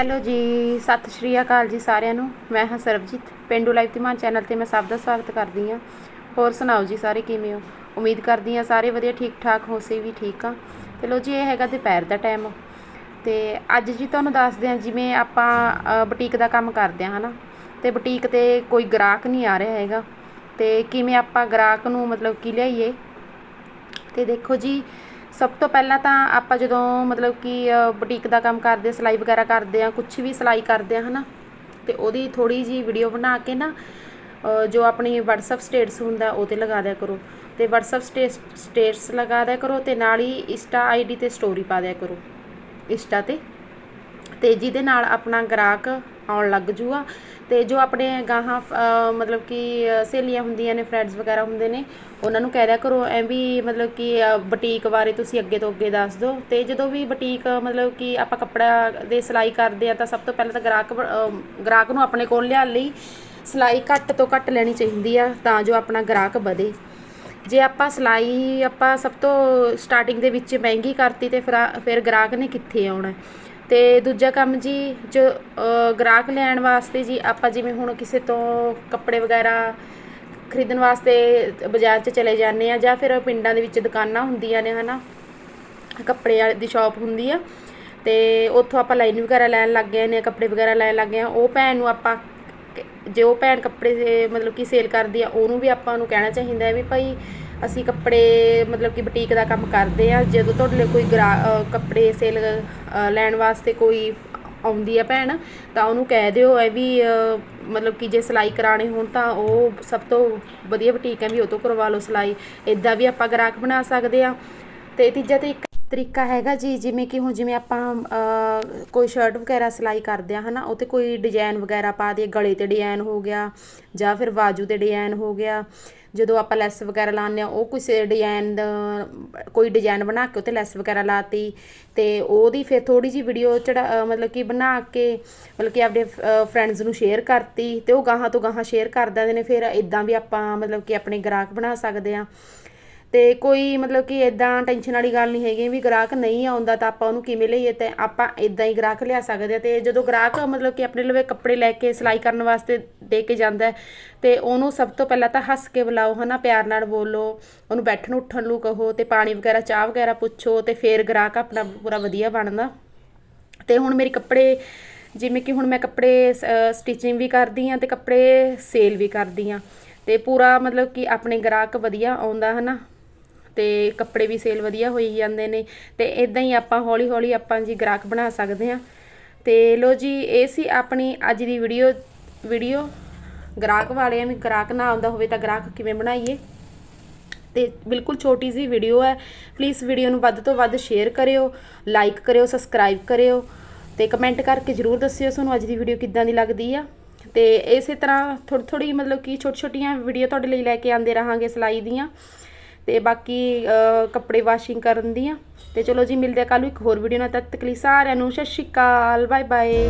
Hello ਜੀ, ਸਤਿ ਸ਼੍ਰੀ ਅਕਾਲ ਜੀ ਸਾਰਿਆਂ ਨੂੰ। ਮੈਂ ਹਾਂ ਸਰਬਜੀਤ। ਪਿੰਡੂ ਲਾਈਵ ਧੀਮਾਨ ਚੈਨਲ ਤੇ ਮੈਂ ਸਭ ਦਾ ਸਵਾਗਤ ਕਰਦੀ ਹਾਂ। ਹੋਰ ਸੁਣਾਓ ਜੀ ਸਾਰੇ, ਕਿਵੇਂ ਹੋ? ਉਮੀਦ ਕਰਦੀ ਹਾਂ ਸਾਰੇ ਵਧੀਆ ਠੀਕ ਠਾਕ ਹੋ ਸੇ ਵੀ ਠੀਕ ਆ ਤੇ ਲੋ ਜੀ, ਇਹ ਹੈਗਾ ਦੁਪਹਿਰ ਦਾ ਟਾਈਮ ਤੇ ਅੱਜ ਜੀ ਤੁਹਾਨੂੰ ਦੱਸਦੇ ਹਾਂ, ਜਿਵੇਂ ਆਪਾਂ ਬੁਟੀਕ ਦਾ ਕੰਮ ਕਰਦੇ ਹਾਂ, ਹਨਾ? ਤੇ ਬੁਟੀਕ ਤੇ ਕੋਈ ਗ੍ਰਾਹਕ ਨਹੀਂ ਆ ਰਿਹਾ ਹੈਗਾ। ਤੇ ਕਿਵੇਂ ਆਪਾਂ ਗ੍ਰਾਹਕ ਨੂੰ ਮਤਲਬ ਕਿ ਲਿਆਈਏ? ਤੇ ਦੇਖੋ ਜੀ ਸਭ ਤੋਂ ਪਹਿਲਾਂ ਤਾਂ ਆਪਾਂ ਜਦੋਂ ਮਤਲਬ ਕਿ ਬੁਟੀਕ ਦਾ ਕੰਮ ਕਰਦੇ, ਸਿਲਾਈ ਵਗੈਰਾ ਕਰਦੇ ਆ ਕੁਝ ਵੀ ਸਿਲਾਈ ਕਰਦੇ ਆ ਹਨਾ? ਤੇ ਉਹਦੀ ਥੋੜੀ ਜੀ ਵੀਡੀਓ ਬਣਾ ਕੇ ਨਾ ਜੋ ਆਪਣੀ WhatsApp ਸਟੇਟਸ ਹੁੰਦਾ, ਉਹ ਤੇ ਲਗਾ ਦਿਆ ਕਰੋ। ਤੇ WhatsApp ਸਟੇਟਸ ਲਗਾ ਦਿਆ ਕਰੋ ਤੇ ਨਾਲ ਹੀ ਇੰਸਟਾ ਆਈਡੀ ਤੇ ਸਟੋਰੀ ਪਾ ਦਿਆ ਕਰੋ। ਇੰਸਟਾ ਤੇ। ਤੇ ਜਿਹਦੇ ਨਾਲ ਆਪਣਾ ਗ੍ਰਾਹਕ ਆਉਣ ਲੱਗ ਜੂਗਾ। ਤੇ ਜੋ ਆਪਣੇ ਗਾਹਾਂ ਮਤਲਬ ਕਿ ਸਹੇਲੀਆਂ ਹੁੰਦੀਆਂ ਨੇ ਫਰੈਂਡਸ ਵਗੈਰਾ ਹੁੰਦੇ ਨੇ ਉਹਨਾਂ ਨੂੰ ਕਹਿ ਦਿਆ ਕਰੋ ਐ ਵੀ ਮਤਲਬ ਕਿ ਅ, ਬੁਟੀਕ ਬਾਰੇ ਤੁਸੀਂ ਅੱਗੇ ਤੋਂ ਅੱਗੇ ਦੱਸ ਦਿਓ। ਤੇ ਜਦੋਂ ਵੀ ਬੁਟੀਕ ਮਤਲਬ ਕਿ ਆਪਾਂ ਕੱਪੜਾ ਦੇ ਸਿਲਾਈ ਕਰਦੇ ਆ ਤਾਂ ਸਭ ਤੋਂ ਪਹਿਲਾਂ ਤਾਂ ਗ੍ਰਾਹਕ ਗ੍ਰਾਹਕ ਨੂੰ ਆਪਣੇ ਕੋਲ ਲਿਆਉਣ ਲਈ ਸਿਲਾਈ ਘੱਟ ਤੋਂ ਘੱਟ ਲੈਣੀ ਚਾਹੀਦੀ ਆ ਤਾਂ ਜੋ ਆਪਣਾ ਗ੍ਰਾਹਕ ਵਧੇ। ਜੇ ਆਪਾਂ ਸਿਲਾਈ ਆਪਾਂ ਸਭ ਤੋਂ ਸਟਾਰਟਿੰਗ ਦੇ ਵਿੱਚ ਮਹਿੰਗੀ ਕਰਤੀ ਤੇ ਫਿਰ ਫਿਰ ਗ੍ਰਾਹਕ ਨੇ ਕਿੱਥੇ ਆਉਣਾ? ਅਤੇ ਦੂਜਾ ਕੰਮ ਜੀ ਜੋ ਅ, ਗ੍ਰਾਹਕ ਲੈਣ ਵਾਸਤੇ ਜੀ ਆਪਾਂ ਜਿਵੇਂ ਹੁਣ ਕਿਸੇ ਤੋਂ ਕੱਪੜੇ ਵਗੈਰਾ ਖਰੀਦਣ ਵਾਸਤੇ ਬਾਜ਼ਾਰ 'ਚ ਚਲੇ ਜਾਂਦੇ ਆ ਜਾਂ ਫਿਰ ਪਿੰਡਾਂ ਦੇ ਵਿੱਚ ਦੁਕਾਨਾਂ ਹੁੰਦੀਆਂ ਨੇ ਹਨਾ। ਕੱਪੜੇ ਵਾਲੀ ਦੀ ਸ਼ਾਪ ਹੁੰਦੀ ਆ ਤੇ ਉੱਥੋਂ ਆਪਾਂ ਲਾਈਨ ਵਗੈਰਾ ਲੈਣ ਲੱਗ ਗਏ ਨੇ ਕੱਪੜੇ ਵਗੈਰਾ ਲੈਣ ਲੱਗ ਗਏ ਆ ਉਹ ਭੈਣ ਨੂੰ ਆਪਾਂ ਜੇ ਉਹ ਭੈਣ ਕੱਪੜੇ ਮਤਲਬ ਕਿ ਸੇਲ ਕਰਦੀ ਆ ਉਹਨੂੰ ਵੀ ਆਪਾਂ ਨੂੰ ਕਹਿਣਾ ਚਾਹੀਦਾ ਹੈ ਵੀ ਭਾਈ ਅਸੀਂ ਕੱਪੜੇ ਮਤਲਬ ਕਿ ਬੁਟੀਕ ਦਾ ਕੰਮ ਕਰਦੇ ਆ ਜਦੋਂ ਤੁਹਾਡੇ ਲਈ ਕੋਈ ਗਰਾ ਕੱਪੜੇ ਸੇਲ ਲੈਣ ਵਾਸਤੇ ਕੋਈ ਆਉਂਦੀ ਆ ਭੈਣ, ਤਾਂ ਉਹਨੂੰ ਕਹਿ ਦਿਓ ਇਹ ਵੀ ਮਤਲਬ ਕਿ ਜੇ ਸਿਲਾਈ ਕਰਾਣੇ ਹੋਣ ਤਾਂ ਉਹ ਸਭ ਤੋਂ ਵਧੀਆ ਬੁਟੀਕ ਹੈ ਵੀ ਉਹ ਤੋਂ ਕਰਵਾ ਲਓ ਸਿਲਾਈ। ਇਦਾਂ ਵੀ ਆਪਾਂ ਗ੍ਰਾਹਕ ਬਣਾ ਸਕਦੇ ਆ ਤੇ ਤੀਜਾ ਤਰੀਕਾ ਤਰੀਕਾ ਹੈਗਾ ਜੀ, ਜਿਵੇਂ ਕਿ ਹੁਣ ਜਿਵੇਂ ਆਪਾਂ ਕੋਈ ਸ਼ਰਟ ਵਗੈਰਾ ਸਿਲਾਈ ਕਰਦੇ ਆ, ਹਨਾ ਉਹ ਤੇ ਕੋਈ ਡਿਜ਼ਾਈਨ ਵਗੈਰਾ ਪਾ ਦੇ ਗਲੇ ਤੇ ਡਿਜ਼ਾਈਨ ਹੋ ਗਿਆ, ਜਾਂ ਫਿਰ ਬਾਜੂ ਤੇ ਡਿਜ਼ਾਈਨ ਹੋ ਗਿਆ, ਜਦੋਂ ਆਪਾਂ ਲੈਸ ਵਗੈਰਾ ਲਾਉਂਦੇ ਆ, ਉਹ ਕਿਸੇ ਡਿਜ਼ਾਈਨ ਕੋਈ ਡਿਜ਼ਾਈਨ ਬਣਾ ਕੇ ਉੱਤੇ ਲੈਸ ਵਗੈਰਾ ਲਾਤੀ, ਤੇ ਉਹਦੀ ਫਿਰ ਥੋੜੀ ਜੀ ਵੀਡੀਓ ਚੜਾ ਮਤਲਬ ਕਿ ਬਣਾ ਕੇ, ਮਤਲਬ ਕਿ ਆਪਣੇ ਫਰੈਂਡਸ ਨੂੰ ਸ਼ੇਅਰ ਕਰਤੀ, ਤੇ ਉਹ ਗਾਹਾਂ ਤੋਂ ਗਾਹਾਂ ਸ਼ੇਅਰ ਕਰ ਦਿੰਦੇ ਨੇ, ਫਿਰ ਇਦਾਂ ਵੀ ਆਪਾਂ, ਮਤਲਬ ਕਿ ਆਪਣੇ ਗ੍ਰਾਹਕ ਬਣਾ ਸਕਦੇ ਆ। ਅਤੇ ਕੋਈ ਮਤਲਬ ਕਿ ਇੱਦਾਂ ਟੈਨਸ਼ਨ ਵਾਲੀ ਗੱਲ ਨਹੀਂ ਹੈਗੀ ਵੀ ਗ੍ਰਾਹਕ ਨਹੀਂ ਆਉਂਦਾ ਤਾਂ ਆਪਾਂ ਉਹਨੂੰ ਕਿਵੇਂ ਲਈਏ ਤੇ ਆਪਾਂ ਇੱਦਾਂ ਹੀ ਗ੍ਰਾਹਕ ਲਿਆ ਸਕਦੇ ਆ ਤੇ ਜਦੋਂ ਗ੍ਰਾਹਕ ਮਤਲਬ ਕਿ ਆਪਣੇ ਲਵੇ ਕੱਪੜੇ ਲੈ ਕੇ ਸਿਲਾਈ ਕਰਨ ਵਾਸਤੇ ਦੇ ਕੇ ਜਾਂਦਾ ਹੈ, ਤੇ ਉਹਨੂੰ ਸਭ ਤੋਂ ਪਹਿਲਾਂ ਤਾਂ ਹੱਸ ਕੇ ਬੁਲਾਓ ਹਨਾ ਪਿਆਰ ਨਾਲ ਬੋਲੋ ਉਹਨੂੰ ਬੈਠਣ ਉੱਠਣ ਨੂੰ ਕਹੋ ਤੇ ਪਾਣੀ ਵਗੈਰਾ ਚਾਹ ਵਗੈਰਾ ਪੁੱਛੋ ਤੇ ਫਿਰ ਗ੍ਰਾਹਕ ਆਪਣਾ ਪੂਰਾ ਵਧੀਆ ਬਣਦਾ। ਤੇ ਹੁਣ ਮੇਰੇ ਕੱਪੜੇ ਜਿਵੇਂ ਕਿ ਹੁਣ ਮੈਂ ਕੱਪੜੇ ਸਟਿਚਿੰਗ ਵੀ ਕਰਦੀ ਆ ਤੇ ਕੱਪੜੇ ਸੇਲ ਵੀ ਕਰਦੀ ਆ ਤੇ ਪੂਰਾ ਮਤਲਬ ਕਿ ਆਪਣੇ ਗ੍ਰਾਹਕ ਵਧੀਆ ਆਉਂਦਾ ਹਨਾ। ਤੇ ਕੱਪੜੇ ਵੀ ਸੇਲ ਵਧੀਆ ਹੋਈ ਜਾਂਦੇ ਨੇ ਤੇ ਇਦਾਂ ਹੀ ਆਪਾਂ ਹੌਲੀ ਹੌਲੀ ਆਪਾਂ ਜੀ ਗ੍ਰਾਹਕ ਬਣਾ ਸਕਦੇ ਆ ਤੇ ਲੋ ਜੀ, ਇਹ ਸੀ ਆਪਣੀ ਅੱਜ ਦੀ ਵੀਡੀਓ ਵੀਡੀਓ ਗ੍ਰਾਹਕ ਵਾਲਿਆਂ ਨੂੰ, ਗ੍ਰਾਹਕ ਨਾ ਆਉਂਦਾ ਹੋਵੇ ਤਾਂ ਗ੍ਰਾਹਕ ਕਿਵੇਂ ਬਣਾਈਏ? ਤੇ ਬਿਲਕੁਲ ਛੋਟੀ ਜੀ ਵੀਡੀਓ ਹੈ। ਪਲੀਜ਼ ਵੀਡੀਓ ਨੂੰ ਵੱਧ ਤੋਂ ਵੱਧ ਸ਼ੇਅਰ ਕਰਿਓ ਲਾਈਕ ਕਰਿਓ ਸਬਸਕ੍ਰਾਈਬ ਕਰਿਓ ਤੇ ਕਮੈਂਟ ਕਰਕੇ ਜਰੂਰ ਦੱਸਿਓ ਤੁਹਾਨੂੰ ਅੱਜ ਦੀ ਵੀਡੀਓ ਕਿੱਦਾਂ ਦੀ ਲੱਗਦੀ ਆ। ਤੇ ਇਸੇ ਤਰ੍ਹਾਂ ਥੋੜੀ ਥੋੜੀ ਮਤਲਬ ਕਿ ਛੋਟੀ ਛੋਟੀਆਂ ਵੀਡੀਓ ਤੁਹਾਡੇ ਲਈ ਲੈ ਕੇ ਆਂਦੇ ਰਹਾਂਗੇ ਸਿਲਾਈ ਦੀਆਂ। ਤੇ ਬਾਕੀ ਕੱਪੜੇ ਵਾਸ਼ਿੰਗ ਕਰਨ ਦੀਆਂ। ਤੇ ਚਲੋ ਜੀ, ਮਿਲਦੇ ਆ ਕੱਲ ਨੂੰ ਇੱਕ ਹੋਰ ਵੀਡੀਓ ਨਾਲ। ਤਦ ਤੱਕ ਲਈ ਸਾਰਿਆਂ ਨੂੰ ਸਤਿ ਸ਼੍ਰੀ ਅਕਾਲ ਬਾਏ ਬਾਏ